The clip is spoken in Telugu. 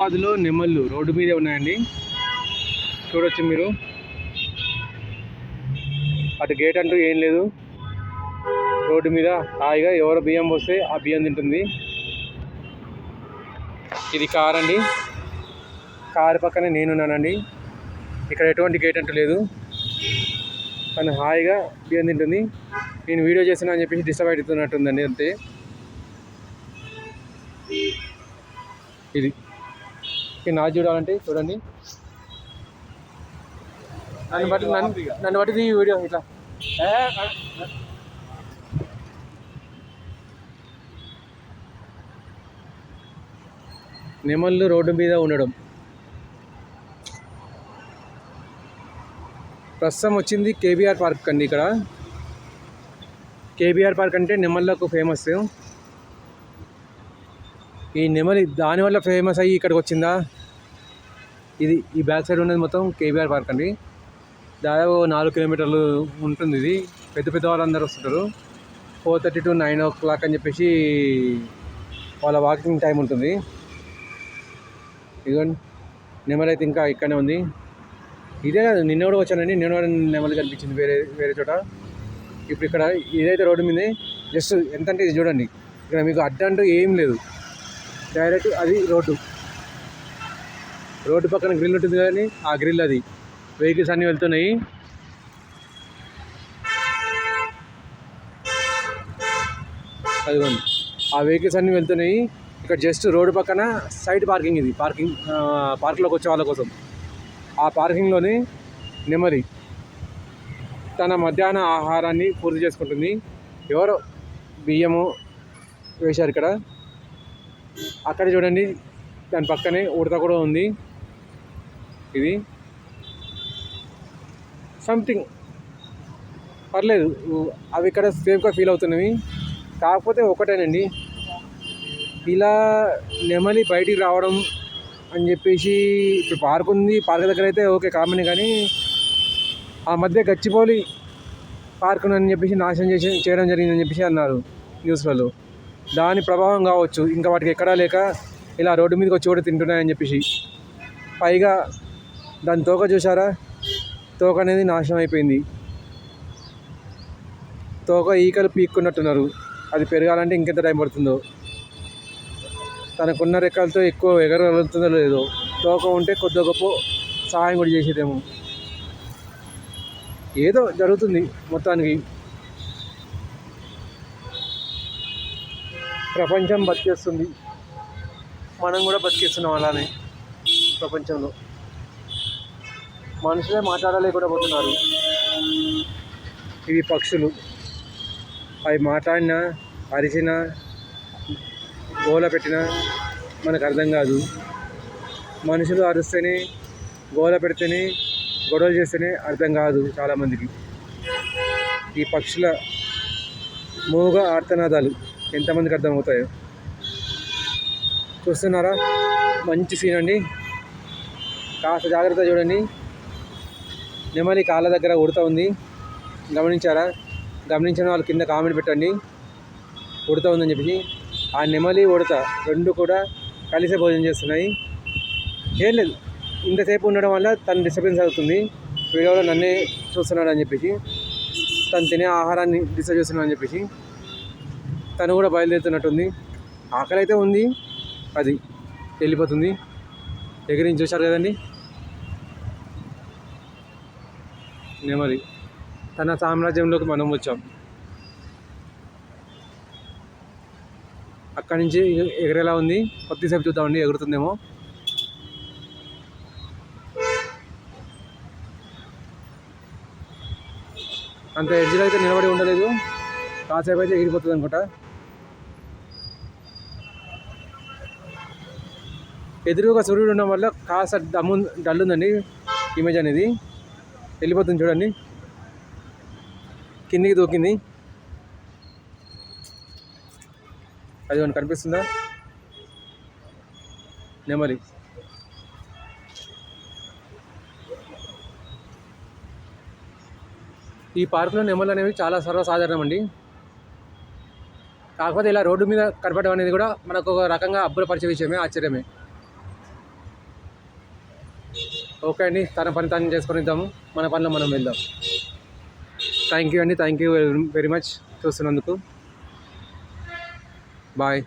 హైదరాబాద్లో నెమళ్ళు రోడ్డు మీదే ఉన్నాయండి. చూడొచ్చు మీరు. అటు గేట్ అంటూ ఏం లేదు. రోడ్డు మీద హాయిగా ఎవరు బియ్యం పోస్తే ఆ బియ్యం తింటుంది. ఇది కార్ అండి. కారు పక్కనే నేనున్నానండి. ఇక్కడ ఎటువంటి గేట్ అంటూ లేదు. తను హాయిగా బియ్యం తింటుంది. నేను వీడియో చేస్తున్నా అని చెప్పేసి డిస్టర్బ్ అవుతున్నట్టుందండి అంతే. ఇది. ఈ నా చూడాలంటే చూడండి. నన్ను బట్టి నన్ను నన్ను బట్టి ఈ వీడియో ఇట్లా. నెమళ్ళు రోడ్డు మీద ఉండడం. ప్రస్తుతం వచ్చింది కేబీఆర్ పార్క్ అండి ఇక్కడ. కేబీఆర్ పార్క్ అంటే నెమళ్ళకు ఫేమస్ ఈ నెమలి దానివల్ల ఫేమస్ అయ్యి ఇక్కడికి వచ్చిందా? ఇది ఈ బ్యాక్ సైడ్ ఉన్నది మొత్తం కేబీఆర్ పార్క్ అండి. దాదాపు నాలుగు కిలోమీటర్లు ఉంటుంది ఇది. పెద్ద పెద్ద వాళ్ళందరూ వస్తుంటారు. Four thirty to nine o'clock అని చెప్పేసి వాళ్ళ వాకింగ్ టైం ఉంటుంది. ఇదిగోండి. నెమలి అయితే ఇంకా ఇక్కడనే ఉంది. ఇదే కాదు నిన్న కూడా వచ్చానండి. నిన్న కూడా నెమలి కనిపించింది వేరే వేరే చోట. ఇప్పుడు ఇక్కడ ఇదైతే రోడ్డు మీద జస్ట్ ఎంత అంటే ఇది చూడండి. ఇక్కడ మీకు అడ్డంటూ ఏం లేదు. డైరెక్ట్ అది రోడ్డు. రోడ్డు పక్కన గ్రిల్ ఉంటుంది కానీ ఆ గ్రిల్ అది. వెహికల్స్ అన్నీ వెళ్తున్నాయి. అదిగోండి. ఆ వెహికల్స్ అన్నీ వెళ్తున్నాయి. ఇక్కడ జస్ట్ రోడ్డు పక్కన సైడ్ పార్కింగ్ ఇది. పార్కింగ్ పార్క్లోకి వచ్చే వాళ్ళ కోసం. ఆ పార్కింగ్లోనే నెమలి తన మధ్యాహ్న ఆహారాన్ని పూర్తి చేసుకుంటుంది. ఎవరో బియ్యము వేశారు ఇక్కడ? అక్కడ చూడండి దాని పక్కనే ఉడత కూడా ఉంది. ఇది సంథింగ్ పర్లేదు అవి ఇక్కడ సేఫ్గా ఫీల్ అవుతున్నవి. కాకపోతే ఒకటేనండి ఇలా నెమలి బయటికి రావడం అని చెప్పేసి ఇప్పుడు పార్క్ ఉంది పార్క్ దగ్గర అయితే ఓకే కామన్ కానీ ఆ మధ్య గచ్చిపోలి పార్క్ అని చెప్పేసి నాశనం చేసి చేయడం జరిగిందని చెప్పేసి అన్నారు న్యూస్లలో దాని ప్రభావం కావచ్చు. ఇంకా వాటికి ఎక్కడా లేక ఇలా రోడ్డు మీదకి వచ్చి కూడా తింటున్నాయని చెప్పేసి. పైగా దాని తోక చూసారా తోక అనేది నాశనం అయిపోయింది. తోక ఈకలు పీక్కున్నట్టున్నారు. అది పెరగాలంటే ఇంకెంత టైం పడుతుందో. తనకున్న రెక్కలతో ఎక్కువ ఎగరగలుగుతుందో లేదో. తోక ఉంటే కొద్ది గొప్ప సహాయం కూడా చేసేదేమో. ఏదో జరుగుతుంది మొత్తానికి. ప్రపంచం బతికేస్తుంది. మనం కూడా బతికేస్తున్నాం అలానే ప్రపంచంలో. మనుషులే మాట్లాడలేకుండా పోతున్నారు. ఇవి పక్షులు. అవి మాట్లాడినా అరిచినా గోల పెట్టినా మనకు అర్థం కాదు. మనుషులు అరిస్తేనే గోల పెడితేనే గొడవలు చేస్తేనే అర్థం కాదు చాలామందికి. ఈ పక్షుల మూగ ఆర్తనాదాలు. ఎంతమందికి అర్థమవుతాయో. చూస్తున్నారా? మంచి సీన్ అండి. కాస్త జాగ్రత్త చూడండి. నెమలి కాళ్ళ దగ్గర ఉడత ఉంది. గమనించారా? గమనించిన వాళ్ళు కింద కామెంట్ పెట్టండి. ఉడత ఉందని చెప్పి ఆ నెమలి ఉడత రెండు కూడా కలిసే భోజనం చేస్తున్నాయి. ఏం లేదు. ఇంతసేపు ఉండడం వల్ల తను డిస్టర్బెన్స్ అవుతుంది. వీడియోలో నన్నే చూస్తున్నాడు అని చెప్పేసి. తను తినే ఆహారాన్ని డిస్టర్బ్ చేస్తున్నాడు అని చెప్పేసి. తను కూడా బయలుదేరుతున్నట్టుంది. ఆకలి అయితే ఉంది. అది వెళ్ళిపోతుంది. ఎగిరించి చూశారు కదండి. నెమలి తన సామ్రాజ్యంలోకి మనం వచ్చాం. అక్కడి నుంచి ఎగరేలా ఉంది. కొద్దిసేపు చూద్దామండి ఎగురుతుందేమో. అంత ఎడ్జ్లో అయితే నిలబడి ఉండలేదు. కాసేపు అయితే ఎగిరిపోతుంది అనుకుంటా. ఎదురుగా సూర్యుడు ఉండడం వల్ల కాస్త డమ్ము డల్ ఉందండి ఇమేజ్ అనేది. వెళ్ళిపోతుంది చూడండి. కిందికి దూకింది. అది మనకు కనిపిస్తుందా? నెమలి. ఈ పార్కులో నెమలు అనేవి చాలా సర్వసాధారణం అండి కాకపోతే ఇలా రోడ్డు మీద కనపడడం అనేది కూడా మనకు ఒక రకంగా అబ్బులపరిచే విషయమే ఆశ్చర్యమే. ఓకే అండి తన పని తను చేసుకొని ఇద్దాము మన పనిలో మనం వెళ్దాం. థ్యాంక్ యూ అండి థ్యాంక్ యూ వెరీ మచ్ చూస్తున్నందుకు. బాయ్